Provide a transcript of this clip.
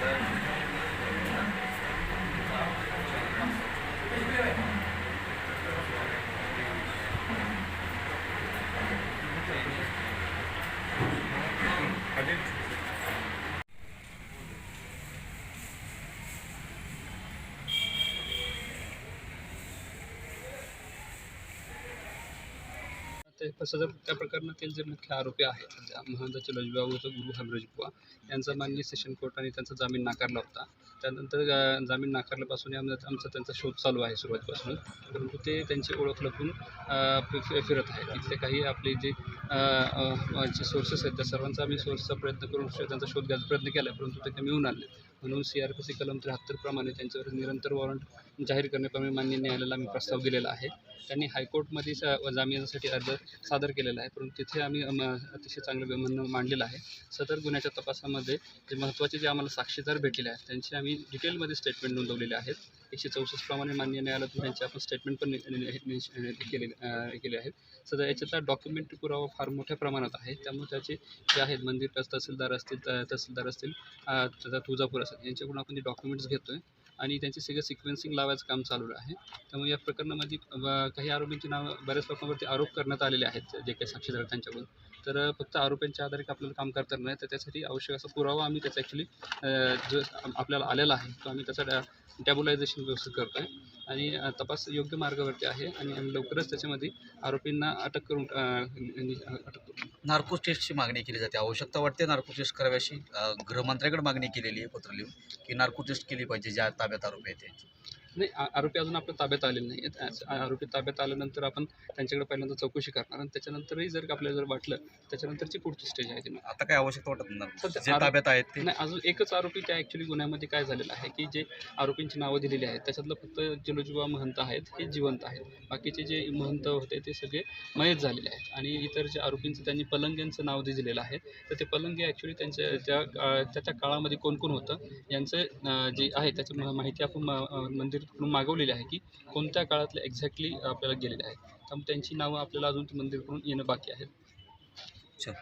I did ते तसं जर त्या प्रकरणातील जे मुख्य आरोपी आहेत त्या महंत व गुरु हबरजबुवा यांचा माननीय सेशन कोर्टाने त्यांचा जामीन नाकारला होता. त्यानंतर जामीन नाकारल्यापासून आमचा त्यांचा शोध चालू आहे सुरुवातीपासून. परंतु ते त्यांची ओळख लपून फिरत आहेत. तिथले काही आपले जे सोर्सेस आहेत त्या सर्वांचा आम्ही सोर्सचा प्रयत्न करून त्यांचा शोध घ्यायचा प्रयत्न केला आहे परंतु ते कमी होऊन आले. म्हणून सी आर पी सी कलम त्र्याहत्तरप्रमाणे त्यांच्यावर निरंतर वॉरंट जाहीर करण्याप्रमाणे मान्य न्यायालयाला आम्ही प्रस्ताव दिलेला आहे. त्यांनी हायकोर्टमध्ये स- जामिनासाठी अर्ज सादर केलेला आहे. परंतु तिथे आम्ही अतिशय चांगलं म्हणणं मांडलेलं आहे. सदर गुन्ह्याच्या तपासामध्ये जे महत्त्वाचे जे आम्हाला साक्षीदार भेटलेले आहेत त्यांची आम्ही डिटेलमध्ये स्टेटमेंट नोंदवलेले आहेत. एकशे चौसष्ट प्रमाणे मान्य न्यायालयातून त्यांचे आपण स्टेटमेंट पण नि- केले केले आहेत. सध्या याच्यातला डॉक्युमेंट पुरावा फार मोठ्या प्रमाणात आहे. त्यामुळे त्याचे जे आहेत मंदिर तहसीलदार असतील त- तहसीलदार असतील अ, तुळजापूर सर यांच्याकडून आपण ते डॉक्युमेंट्स घेतो आहे आणि त्यांचे सगळं सिक्वेन्सिंग लावायचं काम चालू आहे. त्यामुळे या प्रकरणामध्ये काही आरोपींची नावं बऱ्याच लोकांवरती आरोप करण्यात आलेले आहेत जे काही साक्षीदार त्यांच्याकडून. तर फक्त आरोपींच्या आधारे आपल्याला काम करता नाही तर त्यासाठी आवश्यक असा पुरावा आम्ही त्याचा ॲक्च्युली जो आपल्याला आलेला आहे तो आम्ही त्याचा टॅबुलायझेशन व्यवस्थित करतो आहे आणि तपास योग्य मार्गावरती आहे आणि आम्ही लवकरच त्याच्यामध्ये आरोपींना अटक करून अटक नार्को टेस्टची मागणी केली जाते. आवश्यकता वाटते नार्को टेस्ट करावी अशी गृहमंत्र्याकडे मागणी केलेली आहे पत्र लिहून की नार्को टेस्ट केली पाहिजे ज्या ताब्यात आरोपी आहेत त्यांची. नाही आरोपी अजून आपल्या ताब्यात आलेले नाही आरोपी ताब्यात आल्यानंतर आपण त्यांच्याकडे पहिल्यांदा चौकशी करणार आणि त्याच्यानंतरही जर का आपल्याला जर वाटलं त्याच्यानंतरची पुढची स्टेज आहे ती. आता काय आवश्यकता वाटत नाही. जे ताब्यात आहेत नाही अजून एकच आरोपी त्या ॲक्च्युली गुन्ह्यामध्ये काय झालेलं आहे की जे आरोपींची नावं दिलेली आहेत. त्याच्यातलं फक्त जलोजुबा महंत आहेत हे जिवंत आहेत. बाकीचे जे महंत होते ते सगळे मयत झालेले आहेत. आणि इतर जे आरोपींचं त्यांनी पलंग यांचं नाव दिलेलं आहे. तर ते पलंग हे ॲक्च्युली त्यांच्या त्या त्याच्या काळामध्ये कोण कोण होतं यांचं जे आहे त्याची माहिती आपण मा- अं, मंदिरकडून मागवलेली आहे की कोणत्या काळातले एक्झॅक्टली आपल्याला गेलेले आहेत त्यामुळे त्यांची नावं आपल्याला अजून ते मंदिरकडून येणं बाकी आहेत अच्छा.